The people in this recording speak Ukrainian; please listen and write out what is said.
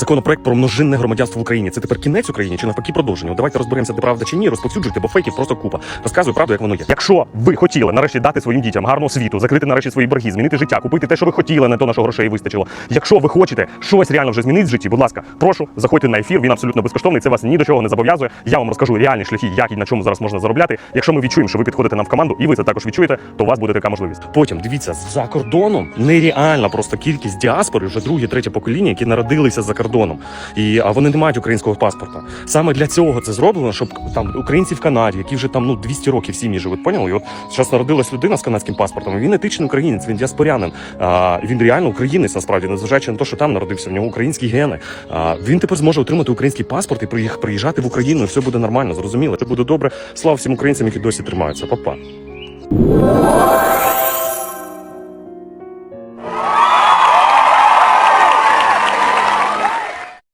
законопроект про множинне громадянство в Україні. Це тепер кінець Україні чи навпаки продовження? Давайте розберемося, де правда чи ні. Розповсюджуйте, бо фейків просто купа. Розказую правду, як воно є. Якщо ви хотіли нарешті дати своїм дітям гарну освіту, закрити нарешті свої борги, змінити життя, купити те, що ви хотіли, не то на що грошей вистачило. Якщо ви хочете щось реально вже змінити в житті, будь ласка, прошу, заходьте на ефір. Він абсолютно безкоштовний. Це вас ні до чого не зобов'язує. Я вам розкажу реальні шляхи, як і на чому зараз можна заробляти. Якщо ми відчуємо, що ви підходите нам в команду, і ви це також відчуєте, то у вас буде така можливість. Потім дивіться за кордоном нереальна просто кількість діаспори, вже друге, третє покоління, які народилися за кордоном, і а вони не мають українського паспорта. Саме для цього це зроблено, щоб там українці в Канаді, які вже там ну 200 років сім'ї живуть, поняли? І от зараз народилась людина з канадським паспортом. Він етичний українець, він діаспорянин. А, він реально українець, насправді, незважаючи на те, що там народився, в нього українські гени. А, він тепер зможе отримати український паспорт і приїжджати в Україну, і все буде нормально, зрозуміло. Це буде добре. Слава всім українцям, які досі тримаються. Па-па.